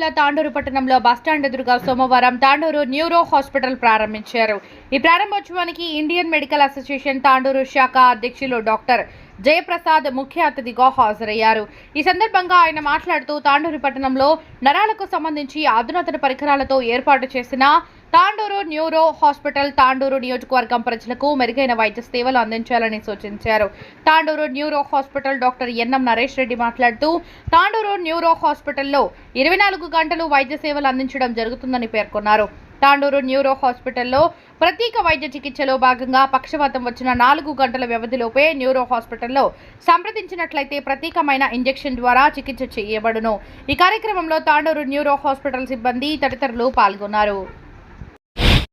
జిల్లా తాండూరు పట్టణంలో బస్టాండ్ ఎదురుగా సోమవారం తాండూరు న్యూరో హాస్పిటల్ ప్రారంభించారు. ఈ ప్రారంభోత్సవానికి ఇండియన్ మెడికల్ అసోసియేషన్ తాండూరు శాఖ అధ్యక్షులు డాక్టర్ జయప్రసాద్ ముఖ్య అతిథిగా హాజరయ్యారు. ఈ సందర్భంగా ఆయన మాట్లాడుతూ తాండూరు పట్టణంలో నరాలకు సంబంధించి అధునాతన పరికరాలతో ఏర్పాటు చేసిన తాండూరు న్యూరో హాస్పిటల్ తాండూరు నియోజకవర్గం ప్రజలకు మెరుగైన వైద్య సేవలు అందించాలని సూచించారు. Tandur neuro hospital doctor NM Naresh Reddy మాట్లాడుతూ తాండూరు న్యూరో హాస్పిటల్లో ఇరవై నాలుగు గంటలు వైద్య సేవలు అందించడం జరుగుతుందని పేర్కొన్నారు. తాండూరు న్యూరో హాస్పిటల్లో ప్రత్యేక వైద్య చికిత్సలో భాగంగా పక్షవాతం వచ్చిన నాలుగు గంటల వ్యవధిలోపే న్యూరో హాస్పిటల్లో సంప్రదించినట్లయితే ప్రత్యేకమైన ఇంజెక్షన్ ద్వారా చికిత్స చేయబడును. ఈ కార్యక్రమంలో తాండూరు న్యూరో హాస్పిటల్ సిబ్బంది తదితరులు పాల్గొన్నారు.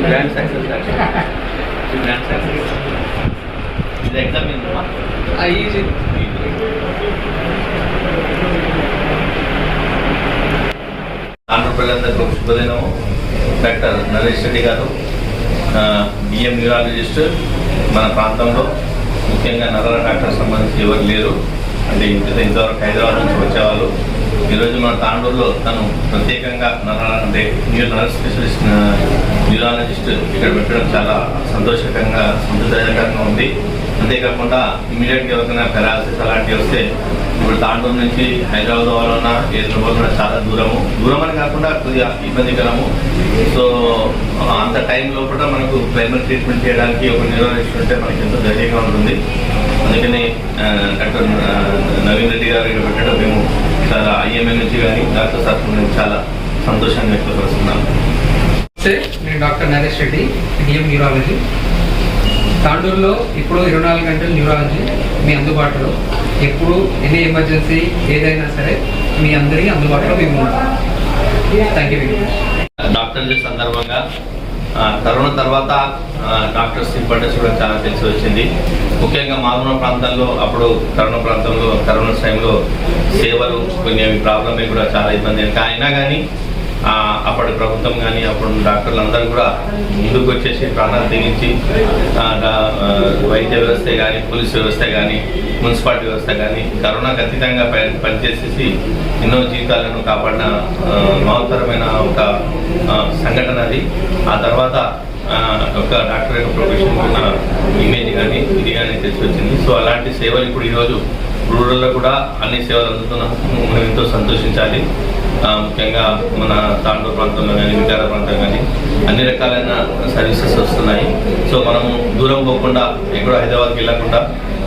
grand success actually. Grand success. శుభదినము డాక్టర్ నరేష్ రెడ్డి గారు బిఎం న్యూరాలజిస్ట్ మన ప్రాంతంలో ముఖ్యంగా నరాల డాక్టర్ సంబంధించి ఎవరు లేరు అంటే ఇంత ఇంతవరకు హైదరాబాద్ నుంచి వచ్చేవాళ్ళు ఈరోజు మన తాండూరులో తను ప్రత్యేకంగా నరాల అంటే న్యూ నర్వ్ స్పెషలిస్ట్ న్యూరాలజిస్ట్ ఇక్కడ పెట్టడం చాలా సంతోషకరంగా సంతోషకరంగా ఉంది. అంతేకాకుండా ఇమీడియట్గా ఎవరికైనా పెరాలసిస్ అలాంటివి వస్తే ఇప్పుడు తాండూరు నుంచి హైదరాబాద్ వాళ్ళన్న ఏదో చాలా దూరము. దూరం అని కాకుండా కొద్దిగా ఇబ్బందికరము. సో అంత టైం లోపల మనకు ప్రైమరీ ట్రీట్మెంట్ చేయడానికి ఒక న్యూరాలజిస్ట్ ఉంటే మనకి ఎంతో ధైర్యంగా ఉంటుంది. అందుకని డాక్టర్ నవీన్ రెడ్డి గారు ఇక్కడ పెట్టడం మేము చాలా ఐఎంఏ నుంచి కానీ డాక్టర్ సార్ నుంచి చాలా సంతోషంగా వ్యక్తపరుస్తున్నాం నమస్తే నేను doctor Naresh Reddy DM neurology. తాండూరులో ఇప్పుడు ఇరవై నాలుగు గంటల న్యూరాలజీ మీ అందుబాటులో. ఎప్పుడు ఎనీ ఎమర్జెన్సీ ఏదైనా సరే మీ అందరికీ అందుబాటులో మేము ఉంటాం. థ్యాంక్ యూ డాక్టర్ సందర్భంగా కరోనా తర్వాత డాక్టర్స్ ఇంపార్టెన్స్ కూడా చాలా తెలిసి వచ్చింది. ముఖ్యంగా మారుమూల ప్రాంతాల్లో అప్పుడు కరోనా ప్రాంతంలో కరోనా టైంలో సేవలు కొన్ని అవి ప్రాబ్లమ్ కూడా చాలా ఇబ్బంది. ఇంకా అయినా కానీ అప్పటి ప్రభుత్వం కానీ అప్పుడు డాక్టర్లు అందరూ కూడా ముందుకు వచ్చేసి ప్రాణాలు తెగించి వైద్య వ్యవస్థ కానీ పోలీస్ వ్యవస్థ కానీ మున్సిపాలిటీ వ్యవస్థ కానీ కరోనాకు అతీతంగా పని పనిచేసేసి ఎన్నో జీవితాలను కాపాడిన మహత్తరమైన ఒక సంఘటన అది. ఆ తర్వాత ఒక డాక్టర్ యొక్క ప్రొఫెషన్ ఉన్న ఇమేజ్ కానీ ఇది కానీ తెలిసి వచ్చింది సో అలాంటి సేవలు ఇప్పుడు ఈరోజు రూరల్లో కూడా అన్ని సేవలు అందుతున్నాం మనం ఎంతో సంతోషించాలి. ముఖ్యంగా మన తాండూరు ప్రాంతంలో కానీ వికార ప్రాంతం కానీ అన్ని రకాలైన సర్వీసెస్ వస్తున్నాయి. సో మనము దూరం పోకుండా ఎక్కడో హైదరాబాద్కి వెళ్ళకుండా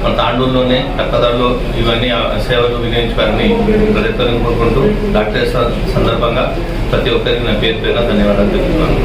మన తాండూరులోనే తక్కువ ఇవన్నీ ఆ సేవలు వినియోగించుకోవాలని ప్రతి ఒక్కరిని కోరుకుంటూ డాక్టర్ సందర్భంగా ప్రతి ఒక్కరికి నా పేరు పేరున ధన్యవాదాలు తెలుపుతున్నాను.